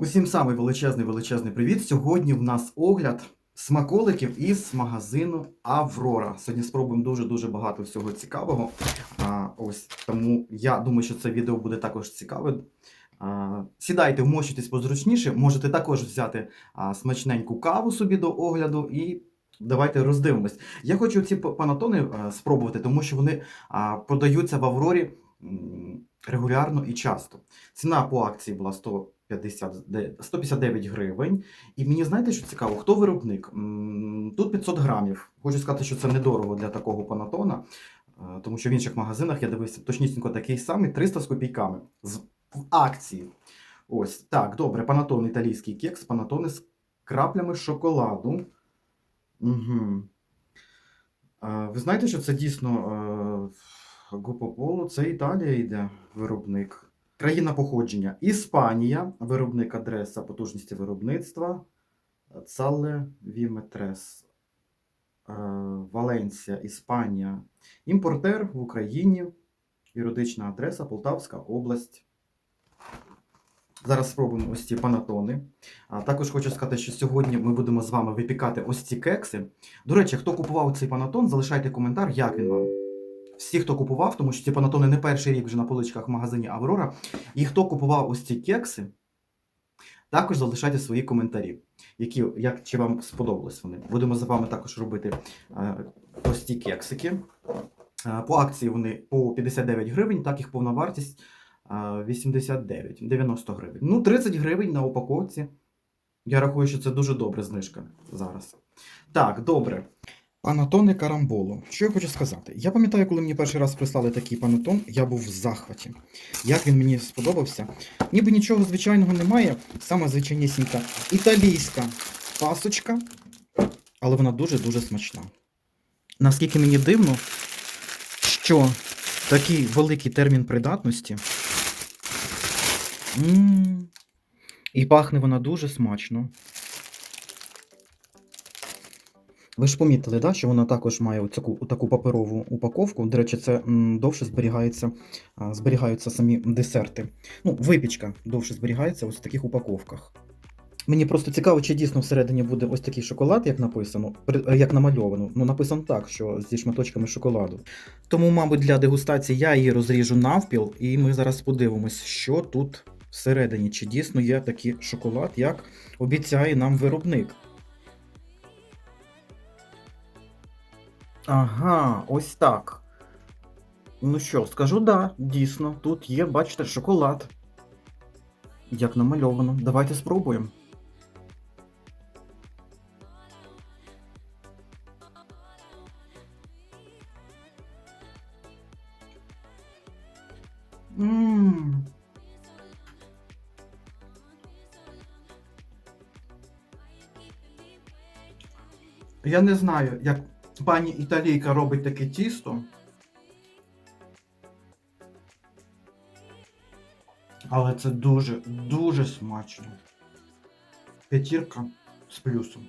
Усім самий величезний величезний привіт. Сьогодні в нас огляд смаколиків із магазину Аврора. Сьогодні спробуємо дуже-дуже багато всього цікавого. А, Ось тому я думаю, що це відео буде також цікаве. А, Сідайте, вмощуйтесь позручніше. Можете також взяти а, смачненьку каву собі до огляду і. Давайте роздивимось. Я хочу ці панатони спробувати, тому що вони подаються в Аврорі регулярно і часто. Ціна по акції була 100 50, 159 гривень. І мені знаєте, що цікаво, хто виробник? Тут 500 грамів. Хочу сказати, що це недорого для такого панатона, е, тому що в інших магазинах я дивився точнісінько такий самий 300 з копійками з акції. Ось так, добре, панатон італійський кекс, панатони з краплями шоколаду. Угу. Ви знаєте, що це дійсно е, Гупополо, це Італія йде виробник. Країна походження. Іспанія, виробник адреса потужності виробництва. Цале Віметрес. Е, Валенсія, Іспанія. Імпортер в Україні. Юридична адреса Полтавська область. Зараз спробуємо ось ці панатони. А також хочу сказати, що сьогодні ми будемо з вами випікати ось ці кекси. До речі, хто купував цей панатон, залишайте коментар, як він вам. Всі, хто купував, тому що ці панатони не перший рік вже на поличках в магазині Аврора. І хто купував ось ці кекси, також залишайте свої коментарі, які, як, чи вам сподобались вони. Будемо з вами також робити е, ось ці кексики. Е, по акції вони по 59 гривень, так їх повна вартість е, 89, 90 гривень. Ну, 30 гривень на упаковці. Я рахую, що це дуже добра знижка зараз. Так, добре. Панатони карамболу. Що я хочу сказати? Я пам'ятаю, коли мені перший раз прислали такий панатон, я був в захваті. Як він мені сподобався. Ніби нічого звичайного немає. Саме звичайнісінька італійська пасочка, але вона дуже-дуже смачна. Наскільки мені дивно, що такий великий термін придатності. м і пахне вона дуже смачно. Ви ж помітили, да, що вона також має таку, таку паперову упаковку. До речі, це довше зберігається, зберігаються самі десерти. Ну, випічка довше зберігається ось в таких упаковках. Мені просто цікаво, чи дійсно всередині буде ось такий шоколад, як написано, як намальовано. Ну, написано так, що зі шматочками шоколаду. Тому, мабуть, для дегустації я її розріжу навпіл, і ми зараз подивимось, що тут всередині, чи дійсно є такий шоколад, як обіцяє нам виробник. Ага, ось так. Ну що, скажу да, дійсно, тут є, бачите, шоколад. Як намальовано. Давайте спробуємо. Я не знаю, як пані італійка робить таке тісто. Але це дуже, дуже смачно. П'ятірка з плюсом.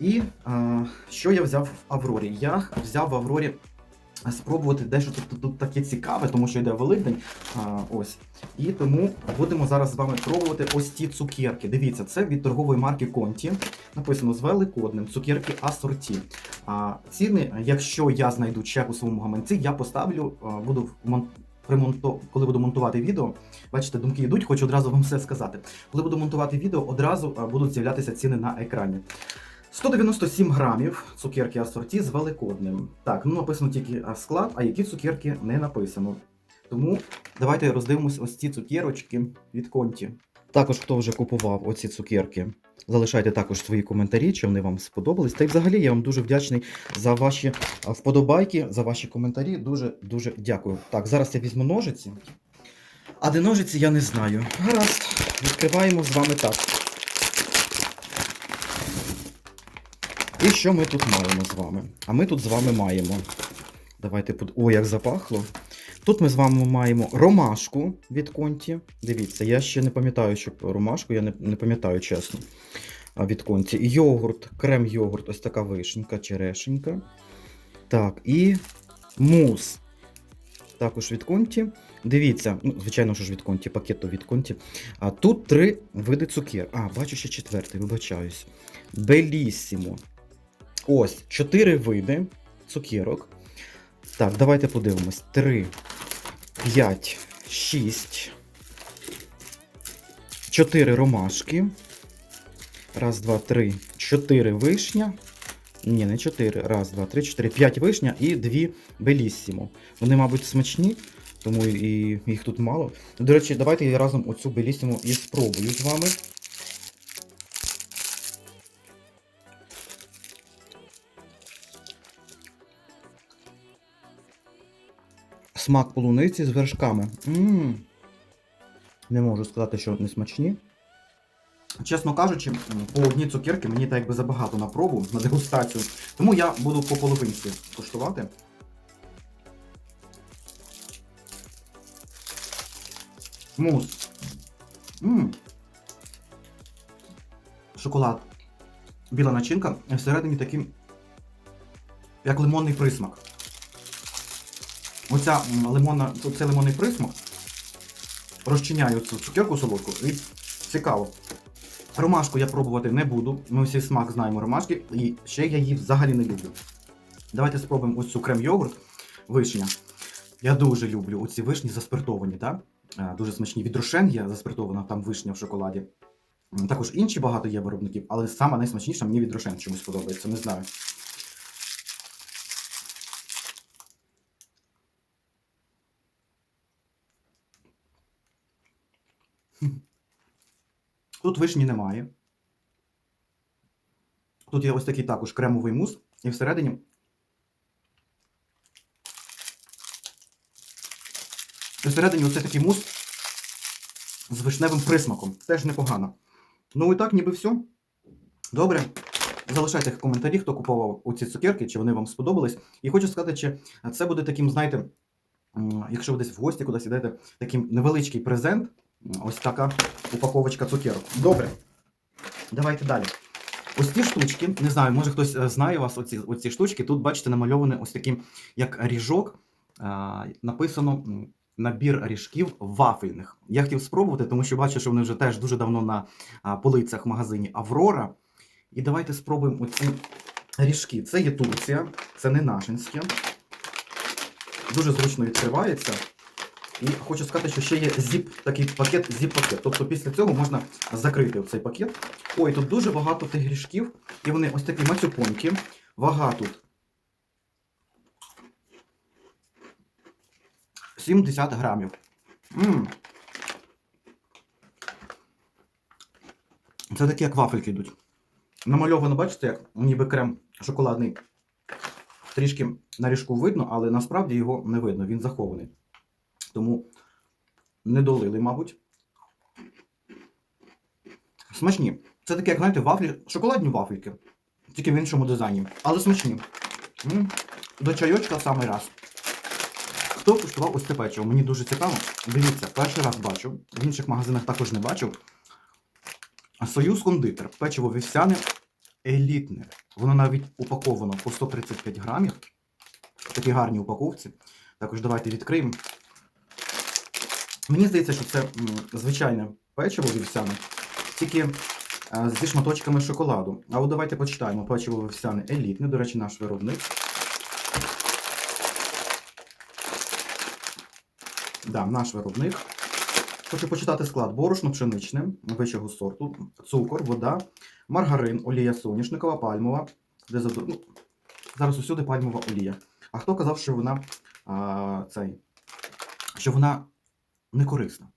І е, що я взяв в Аврорі? Я взяв в Аврорі спробувати дещо тут, тут таке цікаве, тому що йде Великдень. А, ось. І тому будемо зараз з вами пробувати ось ці цукерки. Дивіться, це від торгової марки Conti. Написано з великодним цукерки асорті. А, ціни, якщо я знайду чек у своєму гаманці, я поставлю, буду мон... примонто... коли буду монтувати відео. Бачите, думки йдуть, хочу одразу вам все сказати. Коли буду монтувати відео, одразу будуть з'являтися ціни на екрані. 197 грамів цукерки асорті з великодним. Так, ну написано тільки склад, а які цукерки не написано. Тому давайте роздивимось ось ці цукерочки від Конті. Також хто вже купував оці цукерки, залишайте також свої коментарі, чи вони вам сподобались. Та й взагалі я вам дуже вдячний за ваші вподобайки, за ваші коментарі. Дуже дуже дякую. Так, зараз я візьму ножиці. А де ножиці я не знаю. Гаразд, відкриваємо з вами так. І що ми тут маємо з вами? А ми тут з вами маємо. Давайте под... О, як запахло. Тут ми з вами маємо ромашку від Конті. Дивіться, я ще не пам'ятаю, що ромашку, я не, не пам'ятаю чесно. Від Конті. Йогурт, крем-йогурт, ось така вишенька, черешенька. Так, і мус. також від Конті. Дивіться, ну, звичайно, що ж від Конті, пакет то від Конті. А тут три види цукер. А, бачу ще четвертий, вибачаюсь. Белісімо. Ось, чотири види цукерок. Так, давайте подивимось. 3, 5, 6, 4 ромашки. Раз, два, три, чотири вишня. Ні, не чотири. Раз, два, три, чотири, п'ять вишня і дві белісімо. Вони, мабуть, смачні, тому і їх тут мало. До речі, давайте я разом оцю белісіму і спробую з вами. Смак полуниці з вершками. М. Не можу сказати, що не смачні. Чесно кажучи, по одній цукерки мені так якби забагато на пробу, на дегустацію. Тому я буду по половинці куштувати. Мус. М. Шоколад. Біла начинка, всередині такий, як лимонний присмак. Оця лимонна, цей лимонний присмак розчиняє цю цукерку солодку і цікаво. Ромашку я пробувати не буду. Ми всі смак знаємо ромашки, і ще я її взагалі не люблю. Давайте спробуємо ось цю крем-йогурт вишня. Я дуже люблю оці вишні заспиртовані, так? Е, Дуже смачні. Від є заспиртована там вишня в шоколаді. Також інші багато є виробників, але сама найсмачніша мені від Рошен чомусь подобається, не знаю. Тут вишні немає. Тут є ось такий також кремовий мус, і всередині. Всередині оце такий мус з вишневим присмаком. Теж непогано. Ну і так, ніби все. Добре. Залишайте в коментарі, хто купував оці цукерки, чи вони вам сподобались. І хочу сказати, чи це буде таким, знаєте, якщо ви десь в гості кудись йдете, таким невеличкий презент. Ось така упаковочка цукерок. Добре. Давайте далі. Ось ці штучки, не знаю, може хтось е, знає вас оці, оці штучки. Тут, бачите, намальований ось таким, як ріжок. А, написано набір ріжків вафельних. Я хотів спробувати, тому що бачу, що вони вже теж дуже давно на полицях в магазині Аврора. І давайте спробуємо оці ріжки. Це є Турція, це не нашинське. Дуже зручно відкривається. І хочу сказати, що ще є зіп, такий пакет, зіп-пакет. Тобто після цього можна закрити цей пакет. Ой, тут дуже багато тих грішків, і вони ось такі мацюпонькі. Вага тут 70 грамів. м Це такі, як вафельки йдуть. Намальовано, бачите, як ніби крем шоколадний. Трішки на ріжку видно, але насправді його не видно, він захований. Тому не долили, мабуть. Смачні. Це таке, як знаєте, вафлі, шоколадні вафельки. Тільки в іншому дизайні. Але смачні. До чайочка в самий раз. Хто куштував ось це печиво? Мені дуже цікаво. Дивіться, перший раз бачу. В інших магазинах також не бачив. Союз кондитер. Печиво вівсяне елітне. Воно навіть упаковано по 135 грамів. В такій гарній упаковці. Також давайте відкриємо. Мені здається, що це звичайне печиво вівсяне, тільки зі шматочками шоколаду. А от давайте почитаємо печиво вівсяне елітне, до речі, наш виробник. Да, наш виробник. Хочу почитати склад. Борошно пшеничне, вищого сорту, цукор, вода, маргарин, олія соняшникова, пальмова. Дезодор... Ну, зараз усюди пальмова олія. А хто казав, що вона а, цей, що вона не корисна?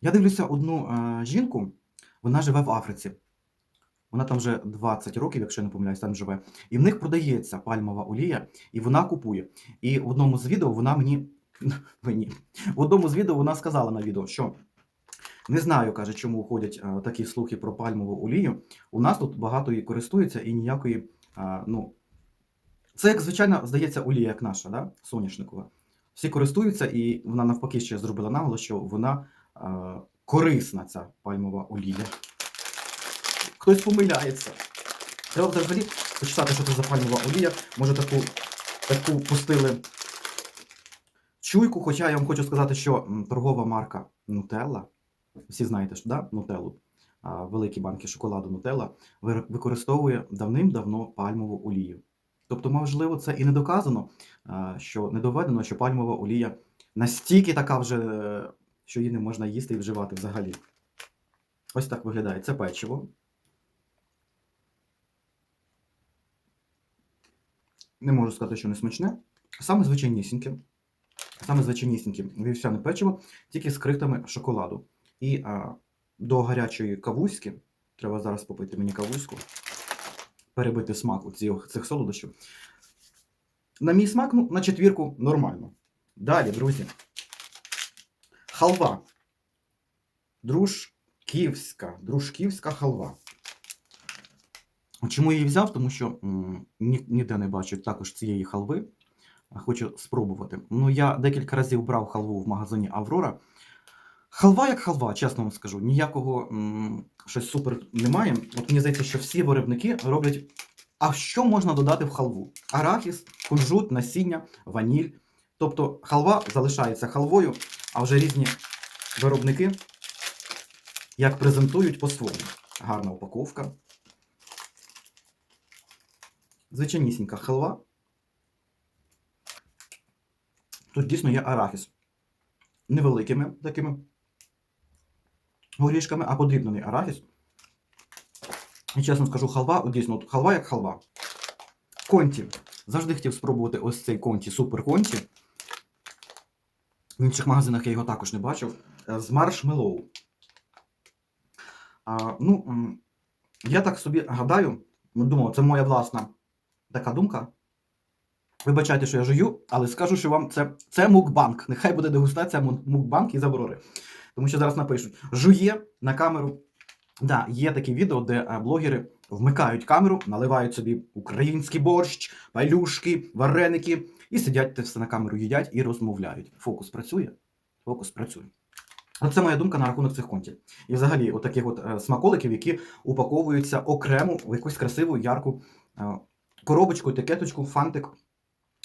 Я дивлюся одну а, жінку, вона живе в Африці. Вона там вже 20 років, якщо я не помиляюсь, там живе. І в них продається пальмова олія, і вона купує. І в одному з відео вона мені. мені в одному з відео вона сказала на відео, що не знаю, каже, чому ходять а, такі слухи про пальмову олію. У нас тут багато її користується і ніякої. А, ну, це як звичайно здається олія, як наша, да? соняшникова. Всі користуються, і вона навпаки ще зробила наголос, що вона а, корисна, ця пальмова олія. Хтось помиляється. Треба взагалі почитати, що це за пальмова олія. Може таку, таку пустили чуйку, хоча я вам хочу сказати, що торгова марка Nutella, всі знаєте, що да? Нутеллу, великі банки шоколаду вир- використовує давним-давно пальмову олію. Тобто, можливо, це і не доказано, що не доведено, що пальмова олія настільки така вже, що її не можна їсти і вживати взагалі. Ось так виглядає це печиво. Не можу сказати, що не смачне. Саме звичайнісіньке. Саме звичайнісіньке вівсяне печиво, тільки з крихтами шоколаду. І а, до гарячої кавуськи, треба зараз попити мені кавуську, перебити смак у цих, солодощів. На мій смак, ну, на четвірку нормально. Далі, друзі. Халва. Дружківська. Дружківська халва. Чому я її взяв? Тому що ні, ніде не бачу також цієї халви. Хочу спробувати. Ну, я декілька разів брав халву в магазині Аврора. Халва як халва, чесно вам скажу. Ніякого м, щось супер немає. От мені здається, що всі виробники роблять. А що можна додати в халву? Арахіс, кунжут, насіння, ваніль. Тобто халва залишається халвою, а вже різні виробники як презентують по-своєму. Гарна упаковка. Звичайнісінька халва. Тут дійсно є арахіс. Невеликими такими горішками, а подрібнений арахіс. І чесно скажу, халва, дійсно, от халва як халва. Конті. Завжди хотів спробувати ось цей конті, супер конті. В інших магазинах я його також не бачив. Е, З маршмеллоу. А, ну, я так собі гадаю, ну, думав, це моя власна така думка. Вибачайте, що я жую, але скажу, що вам це, це мукбанк. Нехай буде дегустація мукбанк із Аврори. Тому що зараз напишуть: жує на камеру. Да, є такі відео, де е, блогери вмикають камеру, наливають собі український борщ, палюшки, вареники і сидять те все на камеру, їдять і розмовляють. Фокус працює? Фокус працює. Оце моя думка на рахунок цих контів. І взагалі, от от е, смаколиків, які упаковуються окремо в якусь красиву, ярку е, коробочку, етикеточку, фантик.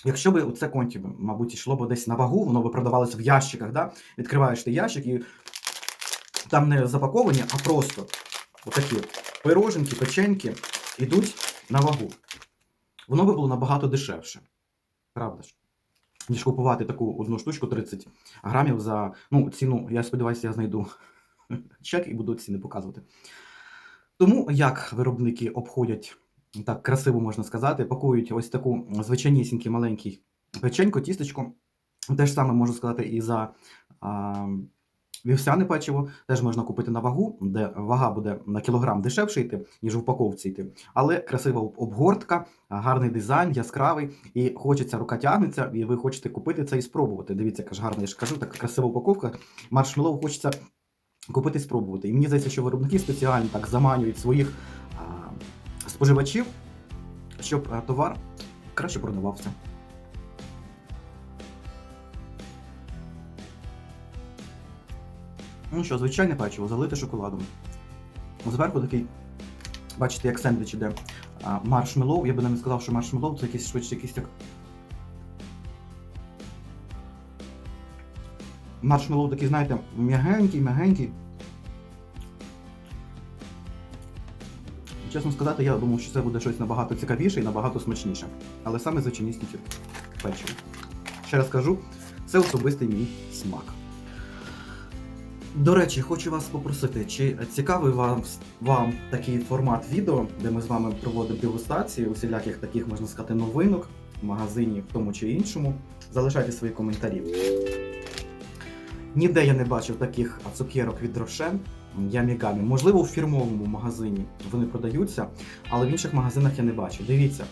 Якщо би це конті, мабуть, йшло б десь на вагу, воно би продавалося в ящиках, да? відкриваєш ти ящик і там не запаковані, а просто отакі пироженки, печеньки йдуть на вагу. Воно би було набагато дешевше. Правда ж? Ніж купувати таку одну штучку 30 грамів за ну, ціну, я сподіваюся, я знайду чек і буду ціни показувати. Тому як виробники обходять, так красиво можна сказати, пакують ось таку звичайнісінький маленький печенько, тістечко. Те ж саме можу сказати і за а, вівсяне печиво. Теж можна купити на вагу, де вага буде на кілограм дешевше йти, ніж в упаковці йти. Але красива обгортка, гарний дизайн, яскравий, і хочеться, рука тягнеться, і ви хочете купити це і спробувати. Дивіться, яка ж гарна, я ж кажу, така красива упаковка. Маршмеллоу хочеться купити і спробувати. І мені здається, що виробники спеціально так заманюють своїх споживачів, щоб товар краще продавався. Ну що, звичайне печиво, залите шоколадом. Зверху такий, бачите, як сендвіч іде маршмеллоу. Я би не сказав, що маршмеллоу це якийсь швидше якийсь як. Маршмеллоу такий, знаєте, м'ягенький, м'ягенький. Чесно сказати, я думав, що це буде щось набагато цікавіше і набагато смачніше. Але саме звичайнісіньке печиво. Ще раз кажу, це особистий мій смак. До речі, хочу вас попросити, чи цікавий вам, вам такий формат відео, де ми з вами проводимо дегустації усіляких таких, можна сказати, новинок в магазині в тому чи іншому. Залишайте свої коментарі. Ніде я не бачив таких цукерок від Рошен, Ямігамі. Можливо, у фірмовому магазині вони продаються, але в інших магазинах я не бачив. Дивіться,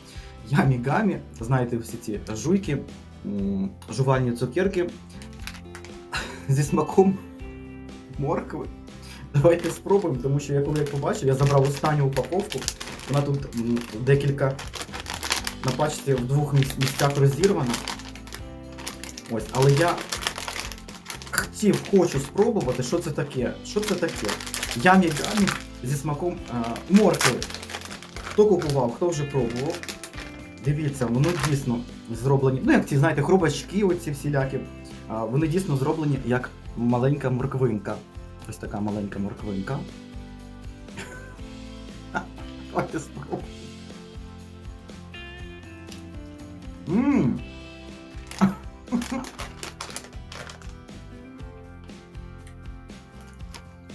Ямігамі, знаєте, всі ці жуйки, жувальні цукерки зі смаком моркви. Давайте спробуємо, тому що я коли я побачив, я забрав останню упаковку. Вона тут декілька на пачці в двох місцях розірвана. Ось, але я хотів, хочу спробувати, що це таке. Що це таке? Ямі гамі зі смаком а, моркви. Хто купував, хто вже пробував. Дивіться, воно дійсно зроблені. Ну, як ці, знаєте, хробачки, оці всілякі. А, Вони дійсно зроблені як маленька морквинка. Ось така маленька морквинка. Давайте спробуємо. Мм.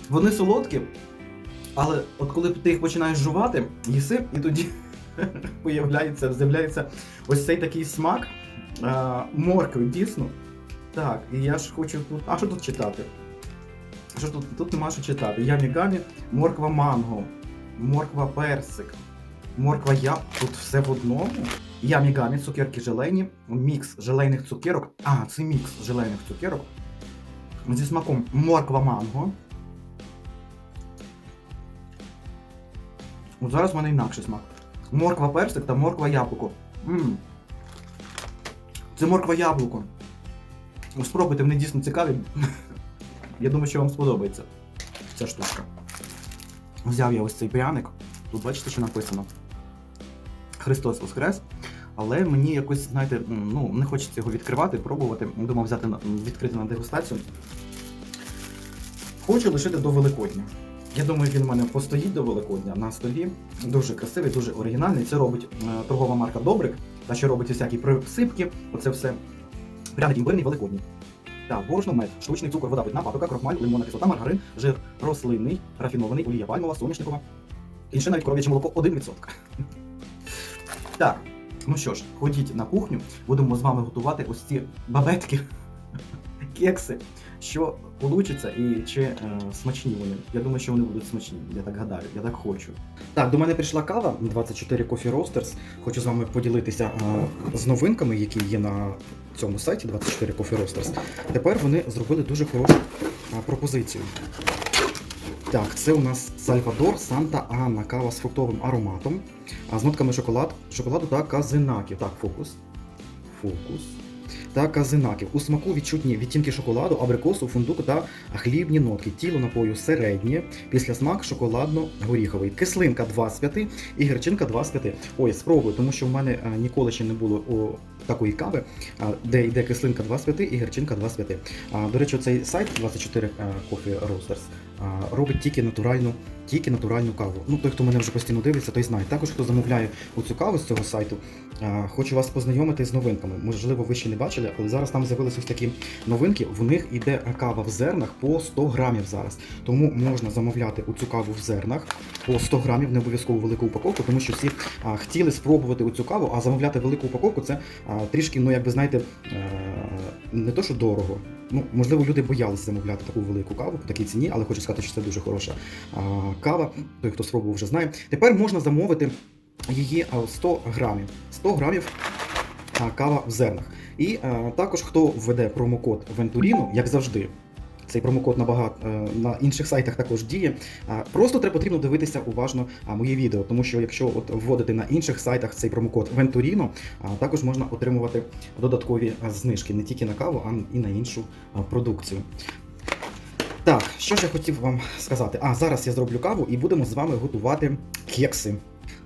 Вони солодкі, але от коли ти їх починаєш жувати, їси, і тоді появляється, з'являється ось цей такий смак а, моркви, дійсно. Так, і я ж хочу тут. А що тут читати? Що тут? Тут нема що читати. Ямі гамі, морква манго, морква персик, морква яб. Тут все в одному. Ямі гамі, цукерки желейні, мікс желейних цукерок. А, це мікс желейних цукерок. Зі смаком морква манго. От зараз в мене інакший смак. Морква персик та морква яблуко. Мм. Це морква яблуко. Спробуйте, вони дійсно цікаві. Я думаю, що вам сподобається ця штучка. Взяв я ось цей пряник. Тут бачите, що написано. Христос Воскрес. Але мені якось, знаєте, ну, не хочеться його відкривати, пробувати. Думав взяти відкрити на дегустацію. Хочу лишити до Великодня. Я думаю, він у мене постоїть до Великодня на столі. Дуже красивий, дуже оригінальний. Це робить е, торгова марка Добрик, та що робить всякі присипки. Оце все пряник імбирний великодній. Так, борошно, мед, штучний цукор, вода питна, паприка, крохмаль, лимонна кислота, маргарин, жир рослинний, рафінований, олія пальмова, соняшникова. І ще навіть коров'яче молоко 1%. Так, ну що ж, ходіть на кухню, будемо з вами готувати ось ці бабетки, кекси, що получиться і чи е, смачні вони. Я думаю, що вони будуть смачні. Я так гадаю, я так хочу. Так, до мене прийшла кава 24 Coffee Roasters. Хочу з вами поділитися е, з новинками, які є на цьому сайті 24 Coffee Roasters. Тепер вони зробили дуже хорошу е, пропозицію. Так, це у нас Сальвадор Санта Анна кава з фруктовим ароматом, а з нотками шоколад, шоколаду та казинаків. Так, фокус. Фокус. Та казинаків. У смаку відчутні відтінки шоколаду, абрикосу, фундуку та хлібні нотки. Тіло напою середнє, після смак шоколадно-горіховий. Кислинка 2 з 5 і гірчинка 2 з 5. Ой, спробую, тому що в мене е, ніколи ще не було такої кави, де йде кислинка 2 з 5 і гірчинка 2 з 5. До речі, цей сайт 24 е, Coffee Roasters робить тільки натуральну, тільки натуральну каву. Ну, той, хто мене вже постійно дивиться, той знає. Також, хто замовляє оцю каву з цього сайту, хочу вас познайомити з новинками. Можливо, ви ще не бачили, але зараз там з'явилися ось такі новинки. В них іде кава в зернах по 100 грамів зараз. Тому можна замовляти оцю каву в зернах по 100 грамів, не обов'язково велику упаковку, тому що всі хотіли спробувати оцю каву, а замовляти велику упаковку це трішки, ну як би знаєте, е, не то, що дорого. Ну, можливо, люди боялися замовляти таку велику каву по такій ціні, але хочу сказати, що це дуже хороша а, кава. Той, хто спробував, вже знає. Тепер можна замовити її 100 грамів. 100 грамів кава в зернах. І а, також хто введе промокод Venturino, як завжди. Цей промокод на багато е, на інших сайтах також діє. Просто треба потрібно дивитися уважно а, мої відео, тому що якщо от вводити на інших сайтах цей промокод Venturino, також можна отримувати додаткові знижки не тільки на каву, а і на іншу продукцію. Так, що ж я хотів вам сказати? А зараз я зроблю каву і будемо з вами готувати кекси.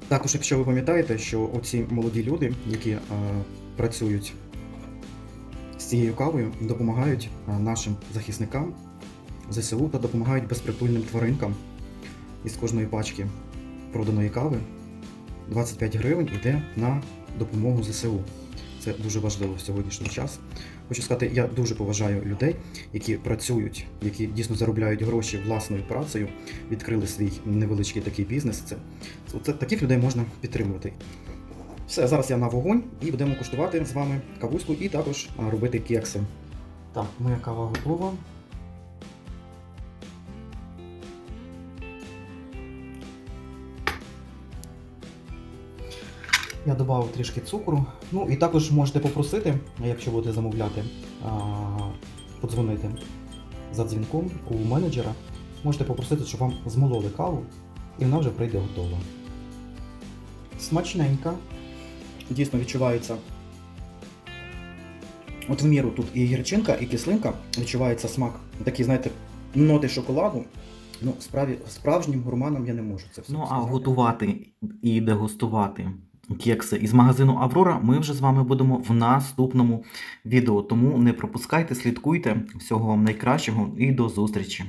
Також, якщо ви пам'ятаєте, що оці молоді люди, які е, працюють цією кавою, допомагають е, нашим захисникам ЗСУ та допомагають безпритульним тваринкам із кожної пачки проданої кави 25 гривень йде на допомогу ЗСУ. Це дуже важливо в сьогоднішній час. Хочу сказати, я дуже поважаю людей, які працюють, які дійсно заробляють гроші власною працею, відкрили свій невеличкий такий бізнес. Це, це таких людей можна підтримувати. Все, зараз я на вогонь і будемо куштувати з вами кавуську і також робити кекси. Так, моя кава готова. Я додав трішки цукру. Ну і також можете попросити, якщо будете замовляти, подзвонити за дзвінком у менеджера. Можете попросити, щоб вам змололи каву, і вона вже прийде готова. Смачненька. Дійсно відчувається. От в міру тут і гірчинка, і кислинка, відчувається смак. Такі, знаєте, ноти шоколаду. Ну, справі, справжнім гурманом я не можу це все. Ну, а готувати і дегустувати кекси із магазину Аврора, ми вже з вами будемо в наступному відео. Тому не пропускайте, слідкуйте. Всього вам найкращого і до зустрічі!